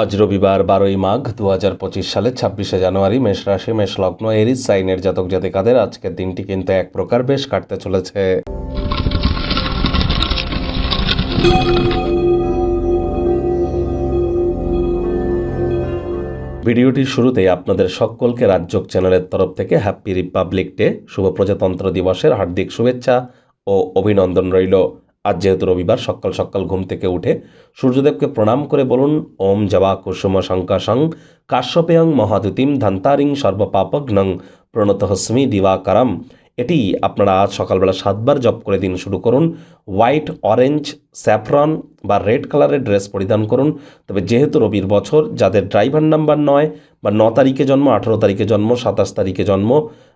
আজ রবিবার বারোই মাঘ দু হাজার পঁচিশ সালের ছাব্বিশে জানুয়ারি মেষ রাশি, মেষ লগ্ন, এরিস, সাইনের জাতক জাতিকাদের আজকের দিনটি কিন্তু এক প্রকার বেশ কাটতে চলেছে। ভিডিওটির শুরুতেই আপনাদের সকলকে রাজ্যক চ্যানেলের তরফ থেকে হ্যাপি রিপাবলিক ডে, শুভ প্রজাতন্ত্র দিবসের হার্দিক শুভেচ্ছা ও অভিনন্দন রইল। যেহেতু রবিবার, সকাল সকাল ঘুম থেকে উঠে সূর্যদেবকে প্রণাম করে বলুন, ওম জবা কুসুম শঙ্কাশং কাশ্যপেয়ং মহাদুতিম ধন্তারিং সর্বপাপঘ্নং প্রণতহস্মি দিবাকারম। এটি আপনারা আজ সকালবেলা সাতবার জপ করে দিন শুরু করুন। হোয়াইট, অরেঞ্জ, স্যাফরন বা রেড কালারের ড্রেস পরিধান করুন। তবে যেহেতু রবির বছর, যাদের ড্রাইভার নাম্বার নয় বা ন তারিখে জন্ম, আঠেরো তারিখে জন্ম, সাতাশ তারিখে জন্ম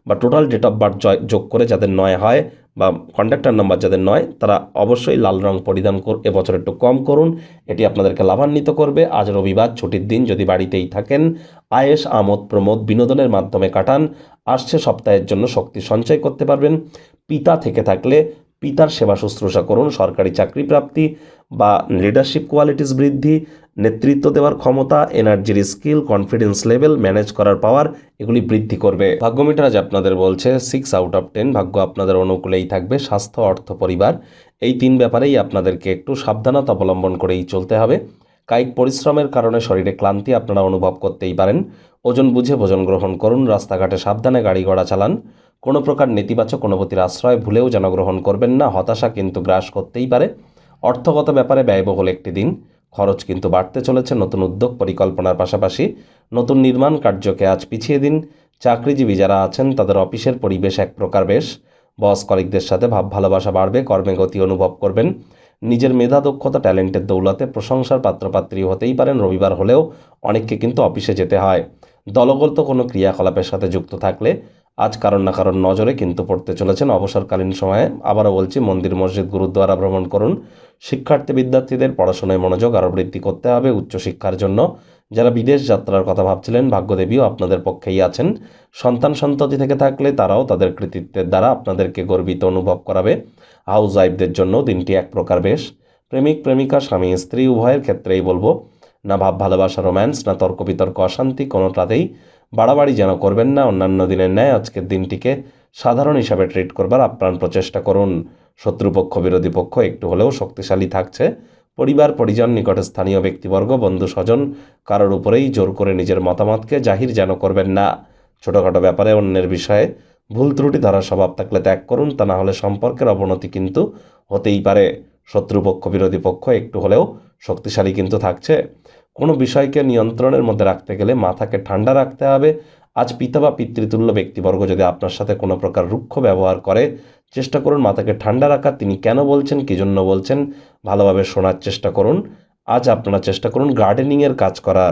বা টোটাল ডেট অফ বার্থ যোগ করে যাদের নয় হয় বা কন্ডাক্টর নাম্বার যাদের নয়, তারা অবশ্যই লাল রং পরিধান কর, এবছর একটু কম করুন। এটি আপনাদেরকে লাভান্বিত করবে। আজ রবিবার, ছুটির দিন, যদি বাড়িতেই থাকেন আয়েস আমোদ, প্রমোদ বিনোদনের মাধ্যমে কাটান। আসছে সপ্তাহের জন্য শক্তি সঞ্চয় করতে পারবেন। পিতা থেকে থাকলে পিতার সেবা শুশ্রূষা করুন। সরকারি চাকরি প্রাপ্তি বা লিডারশিপ কোয়ালিটিস বৃদ্ধি। নেতৃত্ব দেওয়ার ক্ষমতা এনার্জির স্কিল কনফিডেন্স লেভেল ম্যানেজ করার পাওয়ার এগুলি বৃদ্ধি করবে। ভাগ্যমিটার আজ আপনাদের বলছে সিক্স আউট অফ টেন ভাগ্য আপনাদের অনুকূলেই থাকবে, স্বাস্থ্য, অর্থ, পরিবার। এই তিন ব্যাপারেই আপনাদেরকে একটু সাবধানতা অবলম্বন করেই চলতে হবে। কায়িক পরিশ্রমের কারণে শরীরে ক্লান্তি আপনারা অনুভব করতেই পারেন। ওজন বুঝে ভোজন গ্রহণ করুন, রাস্তাঘাটে সাবধানে গাড়ি ঘোড়া চালান। কোনো প্রকার নেতিবাচক অনুভূতির আশ্রয় ভুলেও যেন গ্রহণ করবেন না, হতাশা কিন্তু গ্রাস করতেই পারে। অর্থগত ব্যাপারে ব্যয়বহুল একটি দিন। খরচ কিন্তু বাড়তে চলেছে, নতুন উদ্যোগ পরিকল্পনার পাশাপাশি নতুন নির্মাণ কার্যকে আজ পিছিয়ে দিন চাকরিজীবী যারা আছেন, তাদের অফিসের পরিবেশ এক প্রকার বেশ। বস কলিকদের সাথে ভাব ভালোবাসা বাড়বে, কর্মে গতি অনুভব করবেন। নিজের মেধা, দক্ষতা, ট্যালেন্টের দৌলতে প্রশংসার পাত্রপাত্রী হতেই পারেন, রবিবার হলেও অনেককে কিন্তু অফিসে যেতে হয়। দলগত কোনো ক্রিয়াকলাপের সাথে যুক্ত থাকলে আজ কারণ না কারণ নজরে কিন্তু পড়তে চলেছেন অবসরকালীন সময়ে। আবারও বলছি, মন্দির মসজিদ গুরুদ্বারা ভ্রমণ করুন। শিক্ষার্থী বিদ্যার্থীদের পড়াশোনায় মনোযোগ আরও বৃদ্ধি করতে হবে উচ্চশিক্ষার জন্য। যারা বিদেশ যাত্রার কথা ভাবছিলেন, ভাগ্যদেবীও আপনাদের পক্ষেই আছেন। সন্তান সন্ততি থেকে থাকলে তারাও তাদের কৃতিত্বের দ্বারা আপনাদেরকে গর্বিত অনুভব করাবে। হাউস ওয়াইফদের জন্য দিনটি এক প্রকার বেশ। প্রেমিক, প্রেমিকা, স্বামী, স্ত্রী, উভয়ের ক্ষেত্রেই বলব, না ভাব, ভালোবাসা, রোম্যান্স, না তর্ক বিতর্ক, অশান্তি কোনোটাতেই বাড়াবাড়ি যেন করবেন না, অন্যান্য দিনের ন্যায় আজকের দিনটিকে সাধারণ হিসাবে ট্রিট করবার আপ্রাণ প্রচেষ্টা করুন। শত্রুপক্ষ, বিরোধী পক্ষ একটু হলেও শক্তিশালী থাকছে। পরিবার, পরিজন, নিকটে স্থানীয় ব্যক্তিবর্গ, বন্ধু, স্বজন কারোর উপরেই জোর করে নিজের মতামতকে জাহির যেন করবেন না। ছোটোখাটো ব্যাপারে অন্যের বিষয়ে ভুল ত্রুটি ধরার স্বভাব থাকলে ত্যাগ করুন, তা না হলে সম্পর্কের অবনতি কিন্তু হতেই পারে। শত্রুপক্ষ, বিরোধী পক্ষ একটু হলেও শক্তিশালী কিন্তু থাকছে। কোনো বিষয়কে নিয়ন্ত্রণের মধ্যে রাখতে গেলে মাথাকে ঠান্ডা রাখতে হবে। আজ পিতা বা পিতৃতুল্য ব্যক্তিবর্গ যদি আপনার সাথে কোনো প্রকার রুক্ষ ব্যবহার করে, চেষ্টা করুন মাথাকে ঠান্ডা রাখার। তিনি কেন বলছেন, কী জন্য বলছেন, ভালোভাবে শোনার চেষ্টা করুন। আজ আপনারা চেষ্টা করুন গার্ডেনিংয়ের কাজ করার।